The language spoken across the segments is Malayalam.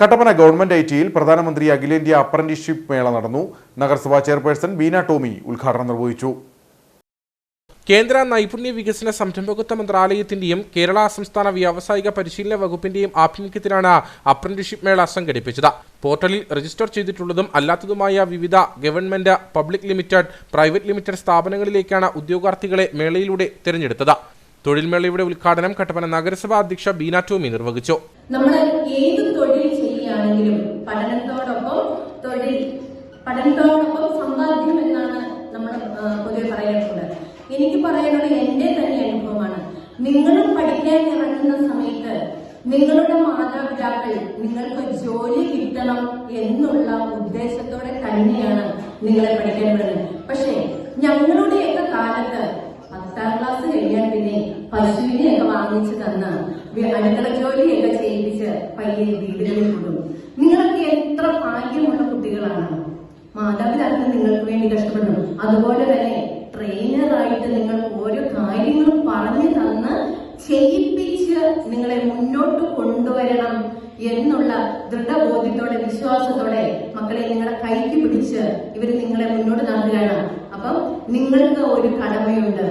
കട്ടപ്പന ഗവൺമെന്റ് ഐ ടിയിൽ പ്രധാനമന്ത്രി അഖിലേന്ത്യാ അപ്രന്റീസ്ഷിപ്പ് മേള നടന്നു. നഗരസഭാ ചെയർപേഴ്സൺ ബീന ടോമി ഉദ്ഘാടനം നിർവഹിച്ചു. കേന്ദ്ര നൈപുണ്യ വികസന സംരംഭകത്വ മന്ത്രാലയത്തിന്റെയും കേരള സംസ്ഥാന വ്യാവസായിക പരിശീലന വകുപ്പിന്റെയും ആഭിമുഖ്യത്തിലാണ് അപ്രന്റീസ്ഷിപ്പ് മേള സംഘടിപ്പിച്ചത്. പോർട്ടലിൽ രജിസ്റ്റർ ചെയ്തിട്ടുള്ളതും അല്ലാത്തതുമായ വിവിധ government public limited private limited സ്ഥാപനങ്ങളിലേക്കാണ് ഉദ്യോഗാർത്ഥികളെ മേളയിലൂടെ തിരഞ്ഞെടുത്തത്. തൊഴിൽ മേളയുടെ ഉദ്ഘാടനം കട്ടപ്പന നഗരസഭാ അധ്യക്ഷ ബീന ടോമി നിർവഹിച്ചു. നമ്മൾ ഏത് തൊഴിൽ ചെയ്യുകയാണെങ്കിലും പഠനത്തോടൊപ്പം തൊഴിൽ പഠനത്തോടൊപ്പം സമ്പാദ്യം എന്നാണ് നമ്മൾ പൊതുവെ പറയാറുള്ളത്. എനിക്ക് പറയാനുള്ള എന്റെ തന്നെ അനുഭവമാണ്. നിങ്ങളും പഠിക്കാൻ ഇറങ്ങുന്ന സമയത്ത് നിങ്ങളുടെ മാതാപിതാക്കൾ നിങ്ങൾക്ക് ജോലി കിട്ടണം എന്നുള്ള ഉദ്ദേശത്തോടെ തന്നെയാണ് നിങ്ങളെ പഠിക്കാൻ വിടുന്നത്. പക്ഷേ ഞങ്ങളുടെയൊക്കെ കാലത്ത് പത്താം ക്ലാസ് കഴിഞ്ഞാൽ പിന്നെ പശുവിനെയൊക്കെ വാങ്ങിച്ചു തന്ന് അടുക്കള ജോലിയൊക്കെ ചെയ്യിപ്പിച്ച് പയ്യെ വീടുകളിൽ കൊടുക്കും നിങ്ങളൊക്കെ എത്ര ഭാഗ്യമുള്ള കുട്ടികളാണ്. മാതാപിതാക്കൾ നിങ്ങൾക്ക് വേണ്ടി കഷ്ടപ്പെടുന്നു. അതുപോലെ തന്നെ ട്രെയിനറായിട്ട് നിങ്ങൾ ഓരോ കാര്യങ്ങളും പറഞ്ഞു തന്ന് ചെയ്യിപ്പിച്ച് നിങ്ങളെ മുന്നോട്ട് കൊണ്ടുവരണം എന്നുള്ള ദൃഢബോധ്യത്തോടെ വിശ്വാസത്തോടെ മക്കളെ നിങ്ങളെ കൈക്ക് പിടിച്ച് ഇവർ നിങ്ങളെ മുന്നോട്ട് നടത്തുകയാണ് അപ്പം നിങ്ങൾക്ക് ഒരു കടമയുണ്ട്.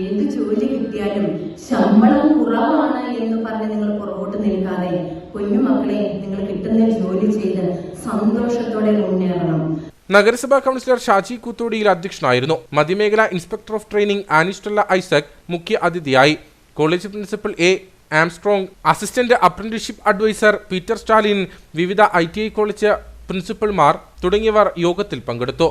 ഏത് ജോലി കിട്ടിയാലും ശമ്പളം കുറവാണ് എന്ന് പറഞ്ഞ് നിങ്ങൾ പുറകോട്ട് നിൽക്കാതെ കുഞ്ഞുമക്കളെ നിങ്ങൾ കിട്ടുന്ന ജോലി ചെയ്ത് സന്തോഷത്തോടെ മുന്നേറണം. നഗരസഭാ കൗൺസിലർ ഷാജി കൂത്തോടിയിൽ അധ്യക്ഷനായിരുന്നു. മധ്യമേഖല inspector of training Annie Stella Isaac മുഖ്യ അതിഥിയായി. College principal A Armstrong assistant apprenticeship advisor Peter Stalin വിവിധ ഐ കോളേജ് പ്രിൻസിപ്പൽമാർ തുടങ്ങിയവർ യോഗത്തിൽ പങ്കെടുത്തു.